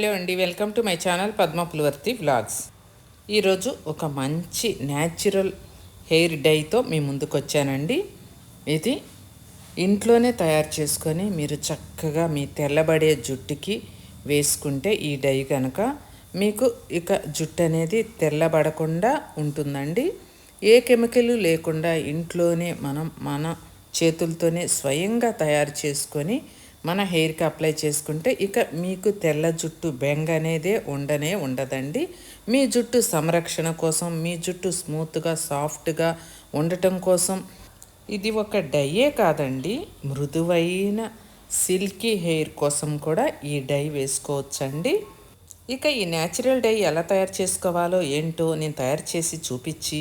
Hello అండి. Welcome to my channel Padma Pulivarthi vlogs. ఈరోజు ఒక మంచి న్యాచురల్ హెయిర్ డైతో మీ ముందుకు వచ్చానండి ఇది ఇంట్లోనే తయారు చేసుకొని మీరు చక్కగా మీ తెల్లబడే జుట్టుకి వేసుకుంటే ఈ డై కనుక మీకు ఇక జుట్టు అనేది తెల్లబడకుండా ఉంటుందండి. ఏ కెమికల్ లేకుండా ఇంట్లోనే మనం మన చేతులతోనే స్వయంగా తయారు చేసుకొని మన హెయిర్కి అప్లై చేసుకుంటే ఇక మీకు తెల్ల జుట్టు బెంగ అనేదే ఉండనే ఉండదండి. మీ జుట్టు సంరక్షణ కోసం మీ జుట్టు స్మూత్గా సాఫ్ట్గా ఉండటం కోసం ఇది ఒక డైయే కాదండి. మృదువైన సిల్కీ హెయిర్ కోసం కూడా ఈ డై వేసుకోవచ్చండి. ఇక ఈ న్యాచురల్ డై ఎలా తయారు చేసుకోవాలో ఏంటో నేను తయారు చేసి చూపించి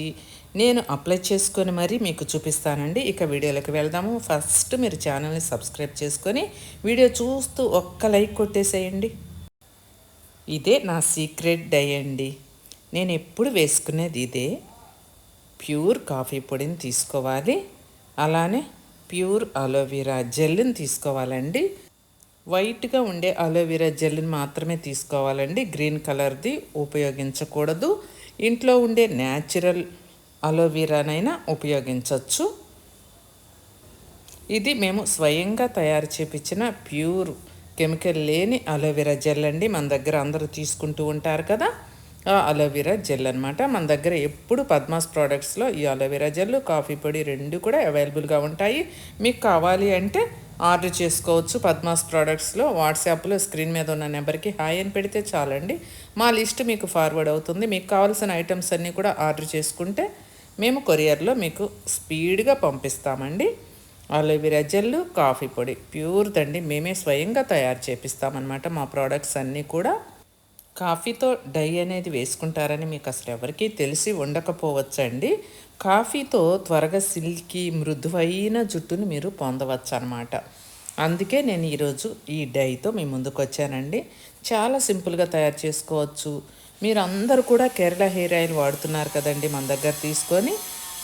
నేను అప్లై చేసుకొని మరీ మీకు చూపిస్తానండి. ఇక వీడియోలోకి వెళ్దాము. ఫస్ట్ మీరు ఛానల్ని సబ్స్క్రైబ్ చేసుకొని వీడియో చూస్తూ ఒక్క లైక్ కొట్టేసేయండి. ఇదే నా సీక్రెట్ డై అండి. నేను ఎప్పుడు వేసుకునేది ఇదే. ప్యూర్ కాఫీ పొడిని తీసుకోవాలి. అలానే ప్యూర్ అలోవెరా జెల్ని తీసుకోవాలండి. వైట్గా ఉండే అలోవెరా జెల్ని మాత్రమే తీసుకోవాలండి. గ్రీన్ కలర్ది ఉపయోగించకూడదు. ఇంట్లో ఉండే న్యాచురల్ అలోవీరానైనా ఉపయోగించవచ్చు ఇది మేము స్వయంగా తయారు చేపించిన ప్యూర్ కెమికల్ లేని అలోవెరా జెల్ అండి. మన దగ్గర అందరూ తీసుకుంటూ ఉంటారు కదా. అలోవెరా జెల్ అనమాట మన దగ్గర ఎప్పుడు పద్మాస్ ప్రోడక్ట్స్లో ఈ అలోవెరా జెల్ కాఫీ పొడి రెండు కూడా అవైలబుల్గా ఉంటాయి. మీకు కావాలి అంటే ఆర్డర్ చేసుకోవచ్చు పద్మాస్ ప్రోడక్ట్స్లో. వాట్సాప్లో స్క్రీన్ మీద ఉన్న నెంబర్కి హాయ్ అని పెడితే చాలండి. మా లిస్ట్ మీకు ఫార్వర్డ్ అవుతుంది. మీకు కావాల్సిన ఐటమ్స్ అన్నీ కూడా ఆర్డర్ చేసుకుంటే మేము కొరియర్లో మీకు స్పీడ్గా పంపిస్తామండి. అలోవెరా జెల్లు కాఫీ పొడి ప్యూర్ తండి మేమే స్వయంగా తయారు చేపిస్తామన్నమాట మా ప్రోడక్ట్స్ అన్నీ కూడా. కాఫీతో డై అనేది వేసుకుంటారని మీకు అసలు ఎవరికీ తెలిసి ఉండకపోవచ్చండి. కాఫీతో త్వరగా సిల్కీ మృదువైన జుట్టుని మీరు పొందవచ్చు అనమాట అందుకే నేను ఈరోజు ఈ డైతో మీ ముందుకు వచ్చానండి చాలా సింపుల్గా తయారు చేసుకోవచ్చు. మీరు అందరూ కూడా కేరళ హెయిర్ ఆయిల్ వాడుతున్నారు కదండి మన దగ్గర తీసుకొని.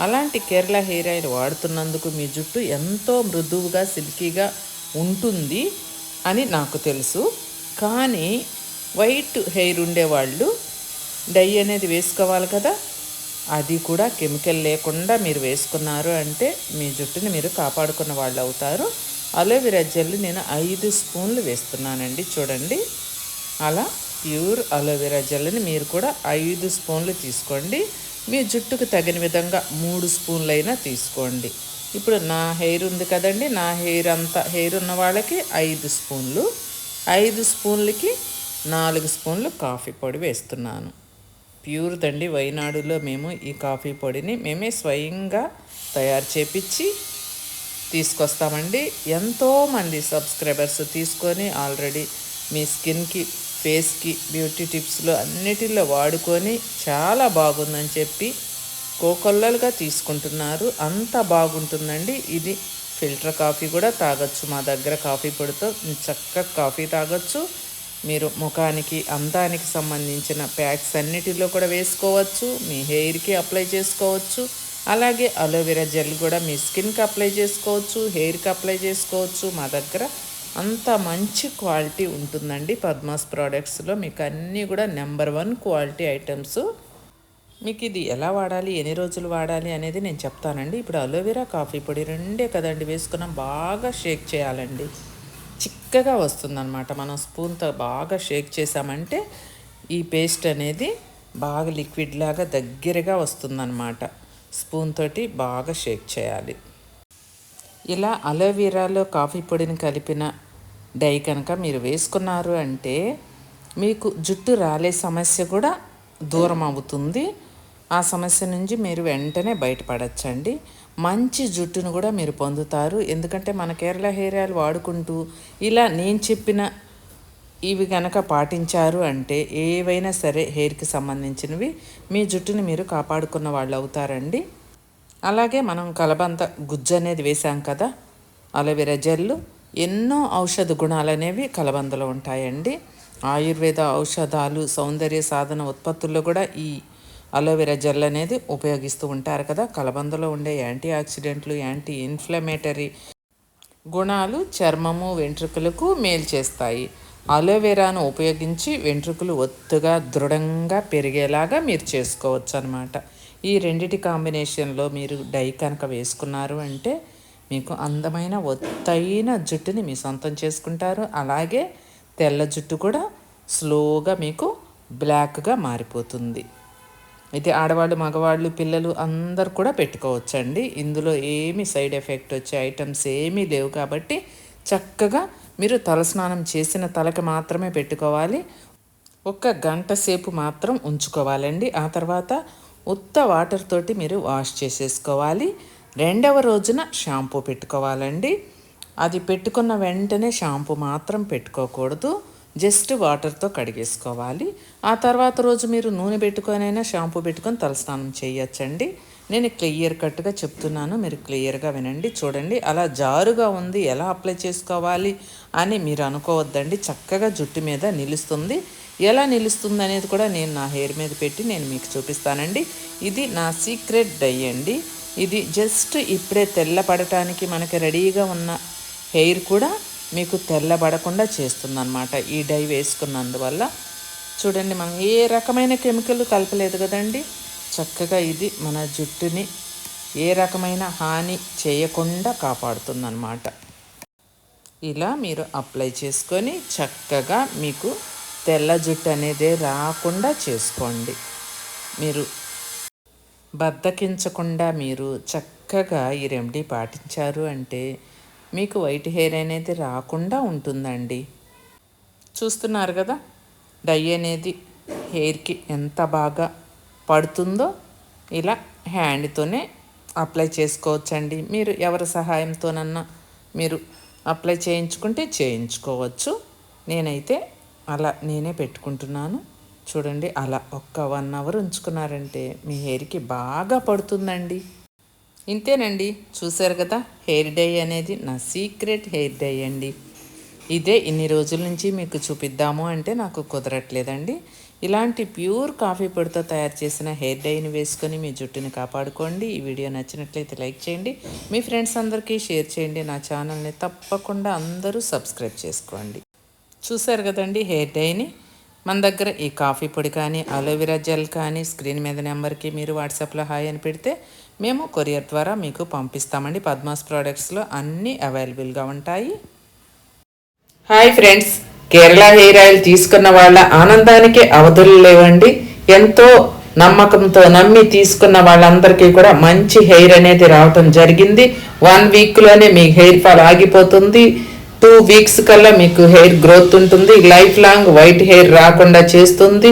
అలాంటి కేరళ హెయిర్ ఆయిల్ వాడుతున్నందుకు మీ జుట్టు ఎంతో మృదువుగా సిల్కీగా ఉంటుంది అని నాకు తెలుసు. కానీ వైట్ హెయిర్ ఉండేవాళ్ళు డై అనేది వేసుకోవాలి కదా అది కూడా కెమికల్ లేకుండా మీరు వేసుకున్నారు అంటే మీ జుట్టుని మీరు కాపాడుకున్న వాళ్ళు అవుతారు. అలోవెరా జెల్ నేను ఐదు స్పూన్లు వేస్తున్నానండి చూడండి. అలా ప్యూర్ అలోవెరా జెల్ని మీరు కూడా ఐదు స్పూన్లు తీసుకోండి. మీ జుట్టుకు తగిన విధంగా మూడు స్పూన్లైనా తీసుకోండి. ఇప్పుడు నా హెయిర్ ఉంది కదండి నా హెయిర్ అంతా హెయిర్ ఉన్న వాళ్ళకి ఐదు స్పూన్లు. ఐదు స్పూన్లకి నాలుగు స్పూన్లు కాఫీ పొడి వేస్తున్నాను. ప్యూర్ దండి వైనాడులో మేము ఈ కాఫీ పొడిని మేమే స్వయంగా తయారు చేపించి తీసుకొస్తామండి. ఎంతోమంది సబ్స్క్రైబర్స్ తీసుకొని ఆల్రెడీ మీ స్కిన్కి ఫేస్కి బ్యూటీ టిప్స్లో అన్నిటిలో వాడుకొని చాలా బాగుందని చెప్పి కోకొల్లలుగా తీసుకుంటున్నారు. అంత బాగుంటుందండి. ఇది ఫిల్టర్ కాఫీ కూడా తాగొచ్చు. మా దగ్గర కాఫీ పొడితో చక్కగా కాఫీ తాగొచ్చు. మీరు ముఖానికి అందానికి సంబంధించిన ప్యాక్స్ అన్నిటిలో కూడా వేసుకోవచ్చు మీ హెయిర్కి అప్లై చేసుకోవచ్చు. అలాగే అలోవెరా జెల్ కూడా మీ స్కిన్కి అప్లై చేసుకోవచ్చు హెయిర్కి అప్లై చేసుకోవచ్చు. మా దగ్గర అంత మంచి క్వాలిటీ ఉంటుందండి పద్మాస్ ప్రోడక్ట్స్లో. మీకు అన్నీ కూడా నెంబర్ వన్ క్వాలిటీ ఐటమ్స్. మీకు ఇది ఎలా వాడాలి ఎన్ని రోజులు వాడాలి అనేది నేను చెప్తానండి. ఇప్పుడు అలోవెరా కాఫీ పొడి రెండే కదండి వేసుకున్నాం బాగా షేక్ చేయాలండి. చిక్కగా వస్తుందన్నమాట. మనం స్పూన్తో బాగా షేక్ చేసామంటే ఈ పేస్ట్ అనేది బాగా లిక్విడ్ లాగా దగ్గరగా వస్తుందన్నమాట. స్పూన్ తోటి బాగా షేక్ చేయాలి. ఇలా అలోవెరాలో కాఫీ పొడిని కలిపిన డై కనుక మీరు వేసుకున్నారు అంటే మీకు జుట్టు రాలే సమస్య కూడా దూరం అవుతుంది. ఆ సమస్య నుంచి మీరు వెంటనే బయటపడచ్చండి. మంచి జుట్టును కూడా మీరు పొందుతారు. ఎందుకంటే మన కేరళ హెయిర్ ఆయిల్ వాడుకుంటూ ఇలా నేను చెప్పిన ఇవి కనుక పాటించారు అంటే ఏవైనా సరే హెయిర్కి సంబంధించినవి మీ జుట్టుని మీరు కాపాడుకున్న వాళ్ళు అవుతారండి. అలాగే మనం కలబంద గుజ్జు అనేది వేసాం కదా అలోవెరా జెల్లు ఎన్నో ఔషధ గుణాలు అనేవి కలబందలో ఉంటాయండి. ఆయుర్వేద ఔషధాలు సౌందర్య సాధన ఉత్పత్తుల్లో కూడా ఈ అలోవెరా జెల్ అనేది ఉపయోగిస్తూ ఉంటారు కదా. కలబందలో ఉండే యాంటీ ఆక్సిడెంట్లు యాంటీ ఇన్ఫ్లమేటరీ గుణాలు చర్మము వెంట్రుకలకు మేలు చేస్తాయి. అలోవెరాను ఉపయోగించి వెంట్రుకలు ఒత్తుగా దృఢంగా పెరిగేలాగా మీరు చేసుకోవచ్చు అనమాట ఈ రెండిటి కాంబినేషన్లో మీరు డై కనుక వేసుకున్నారు అంటే మీకు అందమైన ఒత్తైన జుట్టుని మీ సొంతం చేసుకుంటారు. అలాగే తెల్ల జుట్టు కూడా స్లోగా మీకు బ్లాక్గా మారిపోతుంది. అయితే ఆడవాళ్ళు మగవాళ్ళు పిల్లలు అందరు కూడా పెట్టుకోవచ్చండి. ఇందులో ఏమి సైడ్ ఎఫెక్ట్ వచ్చే ఐటమ్స్ ఏమీ లేవు కాబట్టి చక్కగా మీరు తలస్నానం చేసిన తలకి మాత్రమే పెట్టుకోవాలి. ఒక గంట సేపు మాత్రం ఉంచుకోవాలండి. ఆ తర్వాత ఉత్త వాటర్ తోటి మీరు వాష్ చేసేసుకోవాలి. రెండవ రోజున షాంపూ పెట్టుకోవాలండి. అది పెట్టుకున్న వెంటనే షాంపూ మాత్రం పెట్టుకోకూడదు. జస్ట్ వాటర్తో కడిగేసుకోవాలి. ఆ తర్వాత రోజు మీరు నూనె పెట్టుకొనైనా షాంపూ పెట్టుకొని తలస్నానం చేయొచ్చండి. నేను క్లియర్ కట్గా చెప్తున్నాను మీరు క్లియర్గా వినండి చూడండి. అలా జారుగా ఉంది ఎలా అప్లై చేసుకోవాలి అని మీరు అనుకోవద్దండి. చక్కగా జుట్టు మీద నిలుస్తుంది. ఎలా నిలుస్తుంది అనేది కూడా నేను నా హెయిర్ మీద పెట్టి నేను మీకు చూపిస్తానండి. ఇది నా సీక్రెట్ డై అండి. ఇది జస్ట్ ఇప్పుడే తెల్లపడటానికి మనకి రెడీగా ఉన్న హెయిర్ కూడా. మీకు తెల్లబడకుండా చేస్తుందన్నమాట ఈ డై వేసుకున్నందువల్ల. చూడండి మనం ఏ రకమైన కెమికల్ కలపలేదు కదండి. చక్కగా ఇది మన జుట్టుని ఏ రకమైన హాని చేయకుండా కాపాడుతుందన్నమాట. ఇలా మీరు అప్లై చేసుకొని చక్కగా మీకు తెల్ల జుట్టు అనేది రాకుండా చేసుకోండి. మీరు బద్దకించకుండా మీరు చక్కగా ఈ రెమెడీ పాటించారు అంటే మీకు వైట్ హెయిర్ అనేది రాకుండా ఉంటుందండి. చూస్తున్నారు కదా? డై అనేది హెయిర్కి ఎంత బాగా పడుతుందో ఇలా హ్యాండ్తోనే అప్లై చేసుకోవచ్చండి. మీరు ఎవరి సహాయంతోనన్నా మీరు అప్లై చేయించుకుంటే చేయించుకోవచ్చు. నేనైతే అలా నేనే పెట్టుకుంటున్నాను. చూడండి అలా ఒక్క వన్ అవర్ ఉంచుకున్నారంటే మీ హెయిర్కి బాగా పడుతుందండి. ఇంతేనండి. చూసారు కదా హెయిర్ డై అనేది నా సీక్రెట్ హెయిర్ డై అండి. ఇదే ఇన్ని రోజుల నుంచి మీకు చూపిద్దాము అంటే నాకు కుదరట్లేదండి. ఇలాంటి ప్యూర్ కాఫీ పొడితో తయారు చేసిన హెయిర్ డైని వేసుకొని మీ జుట్టుని కాపాడుకోండి. ఈ వీడియో నచ్చినట్లయితే లైక్ చేయండి. మీ ఫ్రెండ్స్ అందరికీ షేర్ చేయండి. నా ఛానల్ని తప్పకుండా అందరూ సబ్స్క్రైబ్ చేసుకోండి. చూసారు కదండి హెయిర్ డైని? మన దగ్గర ఈ కాఫీ పొడి కానీ అలోవెరా జెల్ కానీ స్క్రీన్ మీద నెంబర్కి మీరు వాట్సాప్లో హాయ్ అని పెడితే మేము కొరియర్ ద్వారా మీకు పంపిస్తామండి. పద్మాస్ ప్రోడక్ట్స్లో అన్నీ అవైలబుల్గా ఉంటాయి. Hi friends. Kerala hair oil తీసుకున్న వాళ్ళ ఆనందానికి అవధులు లేవండి. ఎంతో నమ్మకంతో నమ్మి తీసుకున్న వాళ్ళందరికీ కూడా మంచి హెయిర్ అనేది రావటం జరిగింది. వన్ వీక్లోనే మీ హెయిర్ ఫాల్ ఆగిపోతుంది. టూ వీక్స్ కల్లా మీకు హెయిర్ గ్రోత్ ఉంటుంది. లైఫ్ లాంగ్ వైట్ హెయిర్ రాకుండా చేస్తుంది.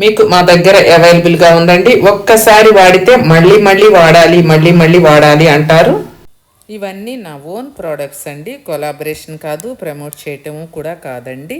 మీకు మా దగ్గర అవైలబుల్గా ఉందండి. ఒక్కసారి వాడితే మళ్ళీ మళ్ళీ వాడాలి మళ్ళీ మళ్ళీ వాడాలి అంటారు. ఇవన్నీ నా ఓన్ ప్రోడక్ట్స్ అండి. కొలాబరేషన్ కాదు ప్రమోట్ చేయటము కూడా కాదండి.